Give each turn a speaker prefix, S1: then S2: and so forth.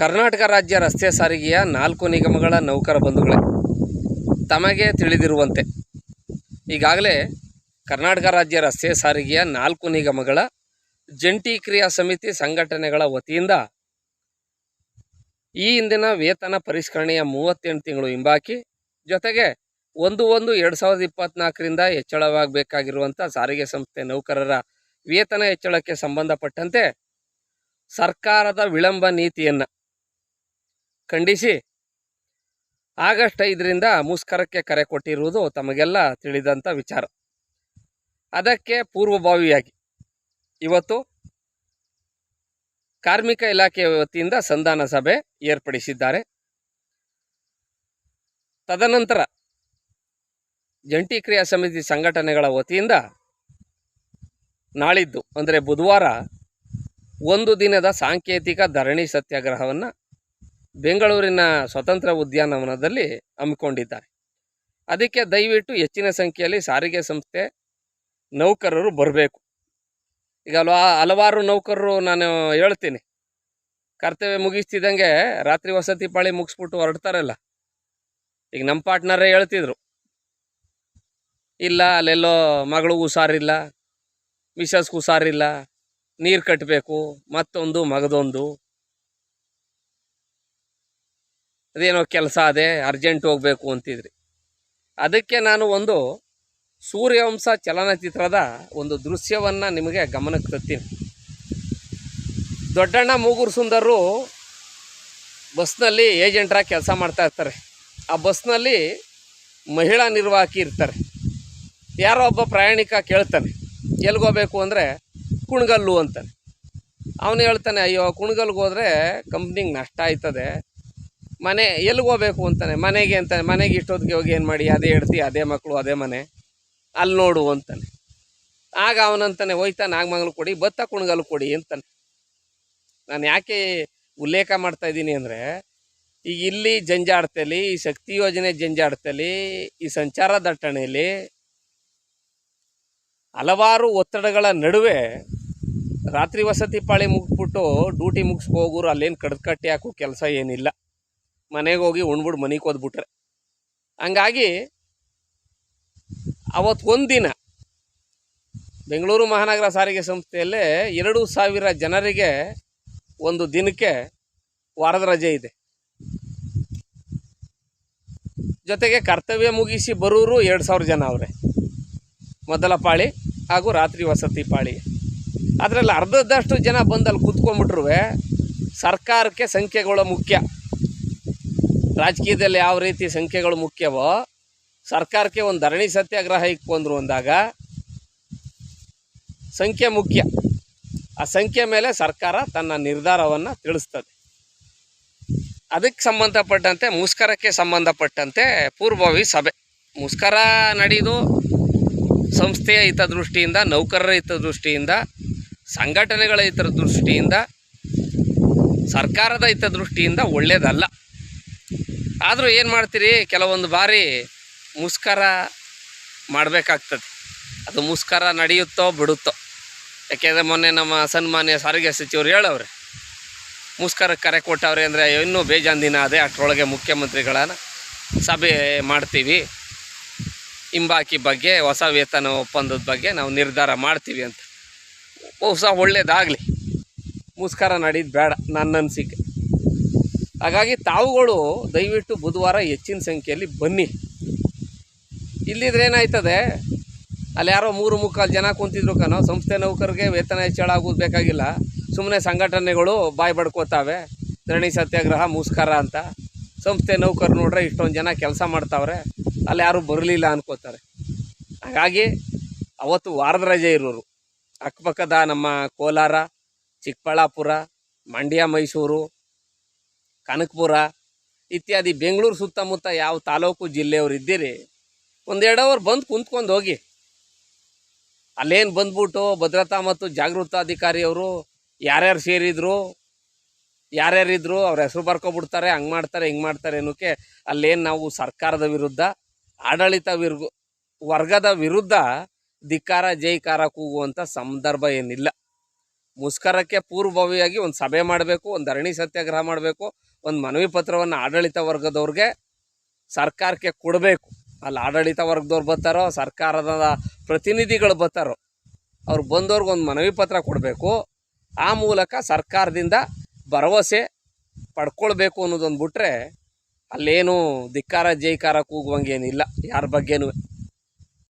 S1: ಕರ್ನಾಟಕ ರಾಜ್ಯ ರಸ್ತೆ ಸಾರಿಗೆಯ ನಾಲ್ಕು ನಿಗಮಗಳ ನೌಕರ ಬಂಧುಗಳೇ. ತಮಗೆ ತಿಳಿದಿರುವಂತೆ, ಈಗಾಗಲೇ ಕರ್ನಾಟಕ ರಾಜ್ಯ ರಸ್ತೆ ಸಾರಿಗೆಯ ನಾಲ್ಕು ನಿಗಮಗಳ ಜಂಟಿ ಕ್ರಿಯಾ ಸಮಿತಿ ಸಂಘಟನೆಗಳ ವತಿಯಿಂದ ಈ ಹಿಂದಿನ ವೇತನ ಪರಿಷ್ಕರಣೆಯ ಮೂವತ್ತೆಂಟು ತಿಂಗಳು ಹಿಂಬಾಕಿ, ಜೊತೆಗೆ ಒಂದು ಒಂದು ಎರಡು ಸಾವಿರದ ಇಪ್ಪತ್ನಾಲ್ಕರಿಂದ ಹೆಚ್ಚಳವಾಗಬೇಕಾಗಿರುವಂಥ ಸಾರಿಗೆ ಸಂಸ್ಥೆ ನೌಕರರ ವೇತನ ಹೆಚ್ಚಳಕ್ಕೆ ಸಂಬಂಧಪಟ್ಟಂತೆ ಸರ್ಕಾರದ ವಿಳಂಬ ನೀತಿಯನ್ನು ಖಂಡಿಸಿ. ಆಗಸ್ಟ್ ಐದರಿಂದ ಮುಷ್ಕರಕ್ಕೆ ಕರೆ ಕೊಟ್ಟಿರುವುದು ತಮಗೆಲ್ಲ ತಿಳಿದಂಥ ವಿಚಾರ. ಅದಕ್ಕೆ ಪೂರ್ವಭಾವಿಯಾಗಿ, ಇವತ್ತು ಕಾರ್ಮಿಕ ಇಲಾಖೆಯ ವತಿಯಿಂದ ಸಂಧಾನ ಸಭೆ ಏರ್ಪಡಿಸಿದ್ದಾರೆ. ತದನಂತರ ಜಂಟಿ ಕ್ರಿಯಾ ಸಮಿತಿ ಸಂಘಟನೆಗಳ ವತಿಯಿಂದ ನಾಳಿದ್ದು, ಅಂದರೆ ಬುಧವಾರ, ಒಂದು ದಿನದ ಸಾಂಕೇತಿಕ ಧರಣಿ ಸತ್ಯಾಗ್ರಹವನ್ನು ಬೆಂಗಳೂರಿನ ಸ್ವತಂತ್ರ ಉದ್ಯಾನವನದಲ್ಲಿ ಹಮ್ಮಿಕೊಂಡಿದ್ದಾರೆ. ಅದಕ್ಕೆ ದಯವಿಟ್ಟು ಹೆಚ್ಚಿನ ಸಂಖ್ಯೆಯಲ್ಲಿ ಸಾರಿಗೆ ಸಂಸ್ಥೆ ನೌಕರರು ಬರಬೇಕು. ಈಗ ಅಲ್ವಾ ಹಲವಾರು ನೌಕರರು ನಾನು ಹೇಳ್ತೀನಿ. ಕರ್ತವ್ಯ ಮುಗಿಸ್ತಿದ್ದಂಗೆ ರಾತ್ರಿ ವಸತಿ ಪಾಳಿ ಮುಗಿಸ್ಬಿಟ್ಟು ಹೊರಡ್ತಾರಲ್ಲ. ಈಗ ನಮ್ಮ ಪಾರ್ಟ್ನರೇ ಹೇಳ್ತಿದ್ರು. ಇಲ್ಲ, ಅಲ್ಲೆಲ್ಲೋ ಮಗಳು ಹುಷಾರಿಲ್ಲ ಮಿಸಸ್ಗೆ ಹುಷಾರಿಲ್ಲ, ನೀರು ಕಟ್ಟಬೇಕು ಮತ್ತೊಂದು, ಮಗದೊಂದು. ಅದೇನೋ ಕೆಲಸ ಅದೇ ಅರ್ಜೆಂಟ್ ಹೋಗಬೇಕು ಅಂತಿದ್ರಿ. ಅದಕ್ಕೆ ನಾನು ಒಂದು ಸೂರ್ಯವಂಶ ಚಲನಚಿತ್ರದ ಒಂದು ದೃಶ್ಯವನ್ನು ನಿಮಗೆ ಗಮನಕ್ಕೆ ತರ್ತೀನಿ. ದೊಡ್ಡಣ್ಣ ಮೂಗೂರು ಸುಂದರರು ಬಸ್ನಲ್ಲಿ ಏಜೆಂಟ್ರಾಗಿ ಕೆಲಸ ಮಾಡ್ತಾ ಇರ್ತಾರೆ. ಆ ಬಸ್ನಲ್ಲಿ ಮಹಿಳಾ ನಿರ್ವಾಹಕಿ ಇರ್ತಾರೆ. ಯಾರೋ ಒಬ್ಬ ಪ್ರಯಾಣಿಕ ಕೇಳ್ತಾನೆ ಎಲ್ಗೋಬೇಕು ಅಂದರೆ ಕುಣಗಲ್ಲು ಅಂತಾನೆ. ಅವನು ಹೇಳ್ತಾನೆ, ಅಯ್ಯೋ, ಕುಣಗಲ್ಗೆ ಹೋದರೆ ಕಂಪ್ನಿಗೆ ನಷ್ಟ ಆಯ್ತದೆ. ಮನೆ ಎಲ್ಲಿಗೆ ಹೋಗ್ಬೇಕು ಅಂತಾನೆ? ಮನೆಗೆ ಅಂತಾನೆ. ಮನೆಗೆ ಇಷ್ಟೊತ್ತಿಗೆ ಹೋಗಿ ಏನು ಮಾಡಿ? ಅದೇ ಹೆಡ್ತಿ, ಅದೇ ಮಕ್ಕಳು ಅದೇ ಮನೆ. ಅಲ್ಲಿ ನೋಡು ಅಂತಾನೆ. ಆಗ ಅವನಂತಾನೆ, ಹೋಯ್ತಾ, ನಾಗಮಂಗಲ ಕೊಡಿ ಭತ್ತ ಕುಣಗಲ್ ಕೊಡಿ ಅಂತಾನೆ. ನಾನು ಯಾಕೆ ಉಲ್ಲೇಖ ಮಾಡ್ತಾ ಇದ್ದೀನಿ ಅಂದರೆ, ಈಗ ಇಲ್ಲಿ ಜಂಜಾಡ್ತಲಿ, ಈ ಶಕ್ತಿ ಯೋಜನೆ ಜಂಜಾಡ್ತಲಿ, ಈ ಸಂಚಾರ ದಟ್ಟಣೆಯಲ್ಲಿ ಹಲವಾರು ಒತ್ತಡಗಳ ನಡುವೆ ರಾತ್ರಿ ವಸತಿ ಪಾಳಿ ಮುಗಿಸ್ಬಿಟ್ಟು ಡ್ಯೂಟಿ ಮುಗಿಸ್ಕೋಗ್ರು ಅಲ್ಲೇನು ಕಡ್ದು ಕಟ್ಟಿ ಹಾಕೋ ಕೆಲಸ ಏನಿಲ್ಲ. ಮನೆಗೆ ಹೋಗಿ ಉಣ್ಬಿಟ್ಟು ಮನೆಗೆ ಹೋದ್ಬಿಟ್ರೆ. ಹಂಗಾಗಿ ಅವತ್ತು ಒಂದಿನ ಬೆಂಗಳೂರು ಮಹಾನಗರ ಸಾರಿಗೆ ಸಂಸ್ಥೆಯಲ್ಲೇ ಎರಡು ಸಾವಿರ ಜನರಿಗೆ ಒಂದು ದಿನಕ್ಕೆ ವಾರದ ರಜೆ ಇದೆ. ಜೊತೆಗೆ ಕರ್ತವ್ಯ ಮುಗಿಸಿ ಬರೋರು ಎರಡು ಸಾವಿರ ಜನ ಅವರೇ. ಮೊದಲ ಪಾಳಿ ಹಾಗೂ ರಾತ್ರಿ ವಸತಿ ಪಾಳಿ. ಅದರಲ್ಲಿ ಅರ್ಧದಷ್ಟು ಜನ ಬಂದಲ್ಲಿ ಅಲ್ಲಿ ಕೂತ್ಕೊಂಡ್ಬಿಟ್ರು ಸರ್ಕಾರಕ್ಕೆ ಸಂಖ್ಯೆಗಳು ಮುಖ್ಯ. ರಾಜಕೀಯದಲ್ಲಿ ಯಾವ ರೀತಿ ಸಂಖ್ಯೆಗಳು ಮುಖ್ಯವೋ, ಸರ್ಕಾರಕ್ಕೆ ಒಂದು ಧರಣಿ ಸತ್ಯಾಗ್ರಹ ಇಕ್ಕೊಂಡ್ರು ಅಂದಾಗ ಸಂಖ್ಯೆ ಮುಖ್ಯ. ಆ ಸಂಖ್ಯೆ ಮೇಲೆ ಸರ್ಕಾರ ತನ್ನ ನಿರ್ಧಾರವನ್ನು ತಿಳಿಸ್ತದೆ. ಅದಕ್ಕೆ ಸಂಬಂಧಪಟ್ಟಂತೆ ಮುಷ್ಕರಕ್ಕೆ ಸಂಬಂಧಪಟ್ಟಂತೆ ಪೂರ್ವಭಾವಿ ಸಭೆ. ಮುಷ್ಕರ ನಡೆಯೋದು ಸಂಸ್ಥೆಯ ಹಿತದೃಷ್ಟಿಯಿಂದ, ನೌಕರರ ಹಿತದೃಷ್ಟಿಯಿಂದ, ಸಂಘಟನೆಗಳ ಹಿತದೃಷ್ಟಿಯಿಂದ, ಸರ್ಕಾರದ ಹಿತದೃಷ್ಟಿಯಿಂದ ಒಳ್ಳೆಯದಲ್ಲ ಆದರೂ ಏನು ಮಾಡ್ತೀರಿ? ಕೆಲವೊಂದು ಬಾರಿ ಮುಷ್ಕರ ಮಾಡಬೇಕಾಗ್ತದೆ. ಅದು ಮುಸ್ಕಾರ ನಡೆಯುತ್ತೋ ಬಿಡುತ್ತೋ. ಯಾಕೆಂದರೆ ಮೊನ್ನೆ ನಮ್ಮ ಸನ್ಮಾನ್ಯ ಸಾರಿಗೆ ಸಚಿವರು ಹೇಳವ್ರೆ ಮುಷ್ಕರ ಕರೆ ಕೊಟ್ಟವ್ರೆ ಅಂದರೆ ಇನ್ನೂ ಬೇಜಾನ್ ದಿನ ಅದೇ ಅಷ್ಟರೊಳಗೆ ಮುಖ್ಯಮಂತ್ರಿಗಳನ್ನ ಸಭೆ ಮಾಡ್ತೀವಿ. ಹಿಂಬಾಕಿ ಬಗ್ಗೆ, ಹೊಸ ವೇತನ ಒಪ್ಪಂದದ ಬಗ್ಗೆ ನಾವು ನಿರ್ಧಾರ ಮಾಡ್ತೀವಿ ಅಂತ. ಹೊಸ ಒಳ್ಳೇದಾಗಲಿ. ಮುಸ್ಕಾರ ನಡೀದು ಬೇಡ ನನ್ನ ಅನಿಸಿಕೆ. ಹಾಗಾಗಿ ತಾವುಗಳು ದಯವಿಟ್ಟು ಬುಧವಾರ ಹೆಚ್ಚಿನ ಸಂಖ್ಯೆಯಲ್ಲಿ ಬನ್ನಿ. ಇಲ್ಲಿದ್ರೆ ಏನಾಯ್ತದೆ? ಅಲ್ಲಿ ಯಾರೋ ಮೂರು ಮುಕ್ಕಾಲು ಜನ ಕುಂತಿದ್ರು ಕಣೋ. ಸಂಸ್ಥೆ ನೌಕರಿಗೆ ವೇತನ ಹೆಚ್ಚಳ ಆಗೋದು ಬೇಕಾಗಿಲ್ಲ. ಸುಮ್ಮನೆ ಸಂಘಟನೆಗಳು ಬಾಯಿ ಬಡ್ಕೋತಾವೆ. ಧರಣಿ ಸತ್ಯಾಗ್ರಹ, ಮುಸ್ಕಾರ ಅಂತ. ಸಂಸ್ಥೆ ನೌಕರು ನೋಡ್ರೆ ಇಷ್ಟೊಂದು ಜನ ಕೆಲಸ ಮಾಡ್ತಾವ್ರೆ. ಅಲ್ಲಿ ಯಾರೂ ಬರಲಿಲ್ಲ ಅನ್ಕೋತಾರೆ. ಹಾಗಾಗಿ ಅವತ್ತು ವಾರದ ರಜೆ ಇರೋರು. ಅಕ್ಕಪಕ್ಕದ ನಮ್ಮ ಕೋಲಾರ, ಚಿಕ್ಕಬಳ್ಳಾಪುರ, ಮಂಡ್ಯ, ಮೈಸೂರು ಕನಕಪುರ ಇತ್ಯಾದಿ ಬೆಂಗಳೂರು ಸುತ್ತಮುತ್ತ ಯಾವ ತಾಲೂಕು ಜಿಲ್ಲೆಯವರು ಇದ್ದೀರಿ ಒಂದೆರಡು ಅವರ್ ಬಂದು ಕುಂತ್ಕೊಂಡು ಹೋಗಿ. ಅಲ್ಲೇನು ಬಂದ್ಬಿಟ್ಟು ಭದ್ರತಾ ಮತ್ತು ಜಾಗೃತಾಧಿಕಾರಿಯವರು ಯಾರ್ಯಾರು ಸೇರಿದ್ರು ಯಾರ್ಯಾರಿದ್ರು ಅವ್ರ ಹೆಸರು ಬರ್ಕೊಬಿಡ್ತಾರೆ, ಹಂಗೆ ಮಾಡ್ತಾರೆ, ಹಿಂಗೆ ಮಾಡ್ತಾರೆ ಅನ್ನೋಕ್ಕೆ ಅಲ್ಲೇನು ನಾವು ಸರ್ಕಾರದ ವಿರುದ್ಧ, ಆಡಳಿತ ವಿರ್ ವರ್ಗದ ವಿರುದ್ಧ ಧಿಕ್ಕಾರ ಜೈಕಾರ ಕೂಗುವಂಥ ಸಂದರ್ಭ ಏನಿಲ್ಲ. ಮುಷ್ಕರಕ್ಕೆ ಪೂರ್ವಭಾವಿಯಾಗಿ ಒಂದು ಸಭೆ ಮಾಡಬೇಕು, ಒಂದು ಧರಣಿ ಸತ್ಯಾಗ್ರಹ ಮಾಡಬೇಕು ಒಂದು ಮನವಿ ಪತ್ರವನ್ನು ಆಡಳಿತ ವರ್ಗದವ್ರಿಗೆ ಸರ್ಕಾರಕ್ಕೆ ಕೊಡಬೇಕು. ಅಲ್ಲಿ ಆಡಳಿತ ವರ್ಗದವ್ರು ಬರ್ತಾರೋ, ಸರ್ಕಾರದ ಪ್ರತಿನಿಧಿಗಳು ಬರ್ತಾರೋ, ಅವ್ರು ಬಂದವ್ರಿಗೆ ಒಂದು ಮನವಿ ಪತ್ರ ಕೊಡಬೇಕು. ಆ ಮೂಲಕ ಸರ್ಕಾರದಿಂದ ಭರವಸೆ ಪಡ್ಕೊಳ್ಬೇಕು ಅನ್ನೋದೊಂದು ಬಿಟ್ಟರೆ ಅಲ್ಲೇನು ಧಿಕ್ಕಾರ ಜೈಕಾರ ಕೂಗುವಂಗೇನಿಲ್ಲ ಯಾರ ಬಗ್ಗೆನೂ.